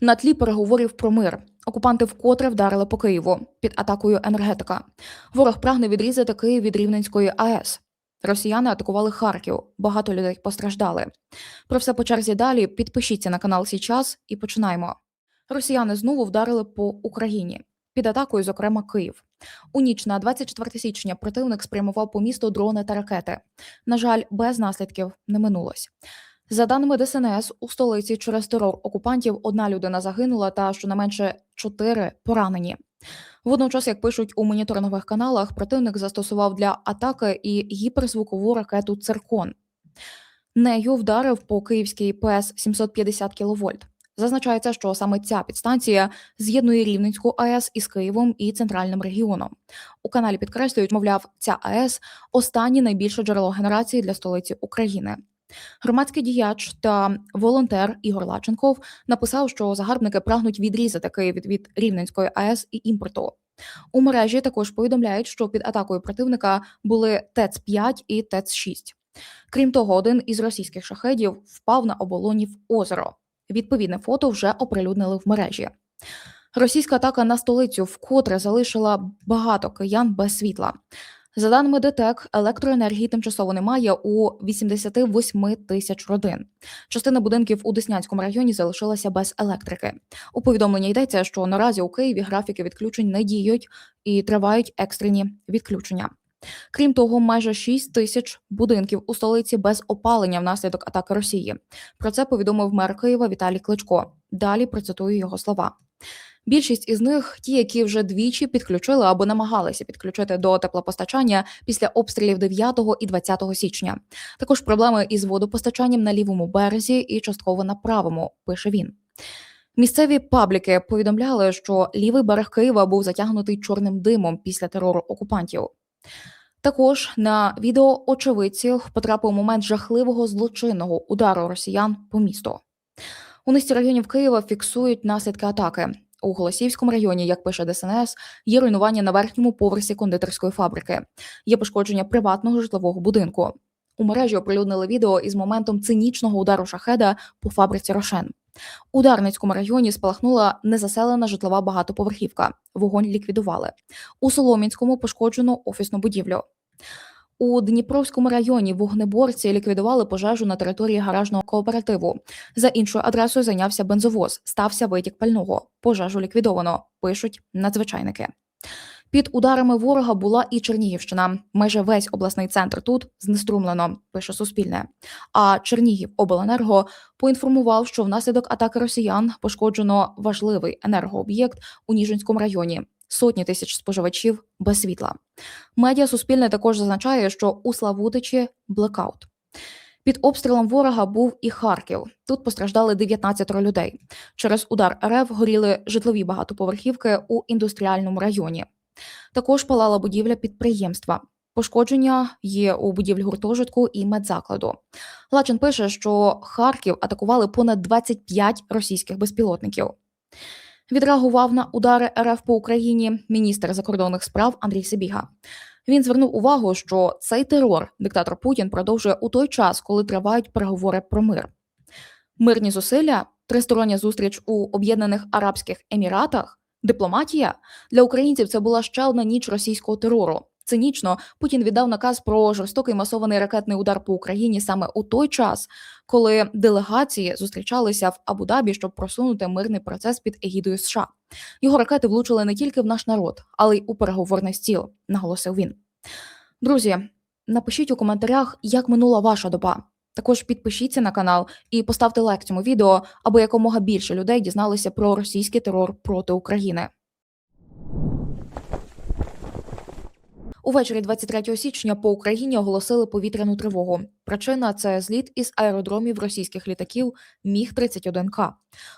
На тлі переговорів про мир окупанти вкотре вдарили по Києву під атакою енергетика. Ворог прагне відрізати Київ від Рівненської АЕС. Росіяни атакували Харків. Багато людей постраждали. Про все по черзі далі. Підпишіться на канал Січас і починаємо. Росіяни знову вдарили по Україні. Під атакою, зокрема, Київ. У ніч на 24 січня противник спрямував по місту дрони та ракети. На жаль, без наслідків не минулось. За даними ДСНС, у столиці через терор окупантів одна людина загинула та щонайменше чотири поранені. Водночас, як пишуть у моніторингових каналах, противник застосував для атаки і гіперзвукову ракету Циркон. Нею вдарив по київській ПС 750 кВт. Зазначається, що саме ця підстанція з'єднує Рівненську АЕС із Києвом і центральним регіоном. У каналі підкреслюють, мовляв, ця АЕС останнє найбільше джерело генерації для столиці України. Громадський діяч та волонтер Ігор Лаченков написав, що загарбники прагнуть відрізати Київ від, Рівненської АЕС і імпорту. У мережі також повідомляють, що під атакою противника були ТЕЦ-5 і ТЕЦ-6. Крім того, один із російських шахедів впав на оболоні в озеро. Відповідне фото вже оприлюднили в мережі. Російська атака на столицю вкотре залишила багато киян без світла. За даними ДТЕК, електроенергії тимчасово немає у 88 тисяч родин. Частина будинків у Деснянському районі залишилася без електрики. У повідомленні йдеться, що наразі у Києві графіки відключень не діють і тривають екстрені відключення. Крім того, майже 6 тисяч будинків у столиці без опалення внаслідок атаки Росії. Про це повідомив мер Києва Віталій Кличко. Далі процитую його слова. Більшість із них ті, які вже двічі підключили або намагалися підключити до теплопостачання після обстрілів 9 і 20 січня. Також проблеми із водопостачанням на лівому березі і частково на правому, пише він. Місцеві пабліки повідомляли, що лівий берег Києва був затягнутий чорним димом після терору окупантів. Також на відео очевидців потрапив момент жахливого злочинного удару росіян по місту. У низці районів Києва фіксують наслідки атаки. У Голосіївському районі, як пише ДСНС, є руйнування на верхньому поверсі кондитерської фабрики, є пошкодження приватного житлового будинку. У мережі оприлюднили відео із моментом цинічного удару шахеда по фабриці Рошен. У Дарницькому районі спалахнула незаселена житлова багатоповерхівка. Вогонь ліквідували. У Соломінському пошкоджено офісну будівлю. У Дніпровському районі вогнеборці ліквідували пожежу на території гаражного кооперативу. За іншою адресою зайнявся бензовоз. Стався витік пального. Пожежу ліквідовано. Пишуть надзвичайники. Під ударами ворога була і Чернігівщина. Майже весь обласний центр тут знеструмлено, пише Суспільне. А Чернігів обленерго поінформував, що внаслідок атаки росіян пошкоджено важливий енергооб'єкт у Ніжинському районі. Сотні тисяч споживачів без світла. Медіа Суспільне також зазначає, що у Славутичі блекаут. Під обстрілом ворога був і Харків. Тут постраждали 19 людей. Через удар РФ горіли житлові багатоповерхівки у індустріальному районі. Також палала будівля підприємства. Пошкодження є у будівлі гуртожитку і медзакладу. Лачин пише, що Харків атакували понад 25 російських безпілотників. Відреагував на удари РФ по Україні міністр закордонних справ Андрій Сибіга. Він звернув увагу, що цей терор диктатор Путін продовжує у той час, коли тривають переговори про мир. Мирні зусилля, тристороння зустріч у Об'єднаних Арабських Еміратах, дипломатія для українців це була ще одна ніч російського терору. Цинічно Путін віддав наказ про жорстокий масований ракетний удар по Україні саме у той час, коли делегації зустрічалися в Абу-Дабі, щоб просунути мирний процес під егідою США. Його ракети влучили не тільки в наш народ, але й у переговорний стіл, наголосив він. Друзі, напишіть у коментарях, як минула ваша доба. Також підпишіться на канал і поставте лайк цьому відео, аби якомога більше людей дізналися про російський терор проти України. Увечері 23 січня по Україні оголосили повітряну тривогу. Причина це зліт із аеродромів російських літаків Міг 31 к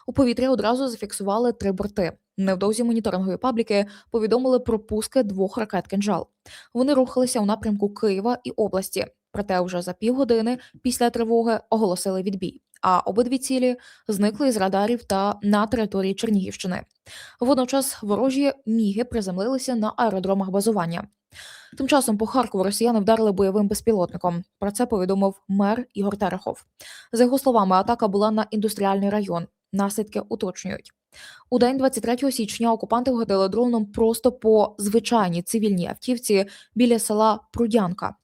У повітрі одразу зафіксували три борти. Невдовзі моніторингові пабліки повідомили про пуски двох ракет «Кинжал». Вони рухалися у напрямку Києва і області. Проте вже за півгодини після тривоги оголосили відбій. А обидві цілі зникли із радарів та на території Чернігівщини. Водночас ворожі міги приземлилися на аеродромах базування. Тим часом по Харкову росіяни вдарили бойовим безпілотником. Про це повідомив мер Ігор Терехов. За його словами, атака була на індустріальний район. Наслідки уточнюють. У день 23 січня окупанти вгатили дроном просто по звичайній цивільній автівці біля села Прудянка.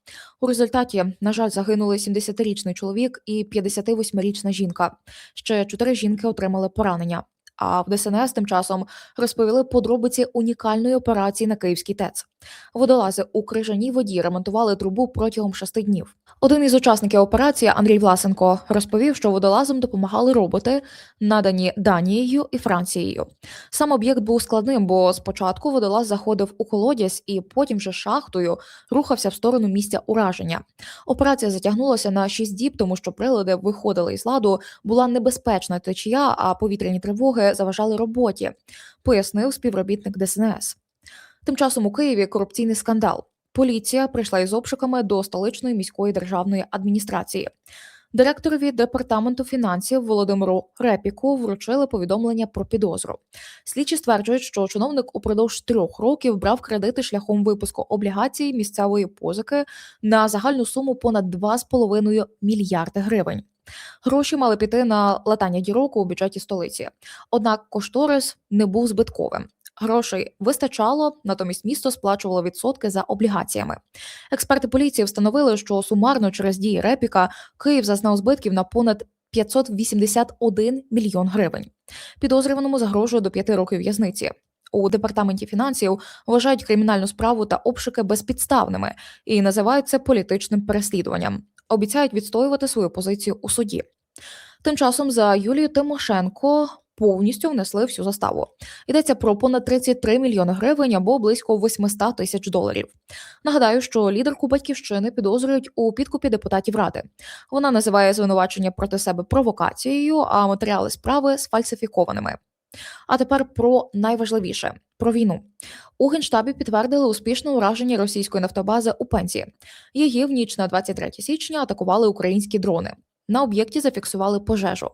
У результаті, на жаль, загинули 70-річний чоловік і 58-річна жінка. Ще чотири жінки отримали поранення. А в ДСНС тим часом розповіли подробиці унікальної операції на Київський ТЕЦ. Водолази у крижаній воді ремонтували трубу протягом шести днів. Один із учасників операції Андрій Власенко розповів, що водолазам допомагали роботи, надані Данією і Францією. Сам об'єкт був складним, бо спочатку водолаз заходив у колодязь і потім же шахтою рухався в сторону місця ураження. Операція затягнулася на 6 діб, тому що прилади виходили із ладу, була небезпечна течія, а повітряні тривоги заважали роботі, пояснив співробітник ДСНС. Тим часом у Києві корупційний скандал. Поліція прийшла із обшуками до столичної міської державної адміністрації. Директорові департаменту фінансів Володимиру Репіку вручили повідомлення про підозру. Слідчі стверджують, що чиновник упродовж трьох років брав кредити шляхом випуску облігацій місцевої позики на загальну суму понад 2,5 мільярди гривень. Гроші мали піти на латання дірок у бюджеті столиці. Однак кошторис не був збитковим. Грошей вистачало, натомість місто сплачувало відсотки за облігаціями. Експерти поліції встановили, що сумарно через дії Репіка Київ зазнав збитків на понад 581 мільйон гривень. Підозрюваному загрожує до п'яти років в'язниці. У департаменті фінансів вважають кримінальну справу та обшуки безпідставними і називають це політичним переслідуванням. Обіцяють відстоювати свою позицію у суді. Тим часом за Юлію Тимошенко повністю внесли всю заставу. Йдеться про понад 33 мільйони гривень або близько 800 тисяч доларів. Нагадаю, що лідерку батьківщини підозрюють у підкупі депутатів ради. Вона називає звинувачення проти себе провокацією, а матеріали справи сфальсифікованими. А тепер про найважливіше про війну. У генштабі підтвердили успішне ураження російської нафтобази у пенсії. Її в ніч на 23 січня атакували українські дрони. На об'єкті зафіксували пожежу.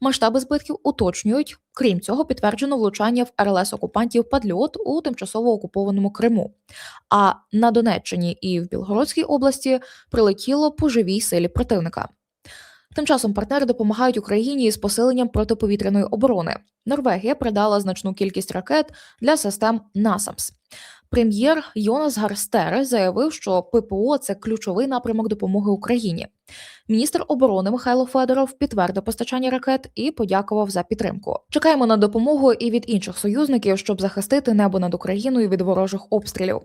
Масштаби збитків уточнюють. Крім цього, підтверджено влучання в РЛС окупантів падльот у тимчасово окупованому Криму. А на Донеччині і в Білгородській області прилетіло по живій силі противника. Тим часом партнери допомагають Україні із посиленням протиповітряної оборони. Норвегія придала значну кількість ракет для систем НАСАМС. Прем'єр Йонас Гарстере заявив, що ППО це ключовий напрямок допомоги Україні. Міністр оборони Михайло Федоров підтвердив постачання ракет і подякував за підтримку. Чекаємо на допомогу і від інших союзників, щоб захистити небо над Україною від ворожих обстрілів.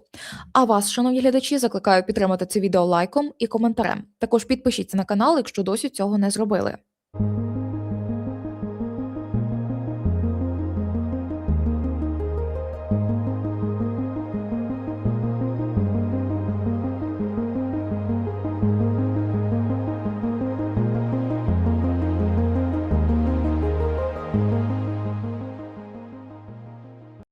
А вас, шановні глядачі, закликаю підтримати це відео лайком і коментарем. Також підпишіться на канал, якщо досі цього не зробили.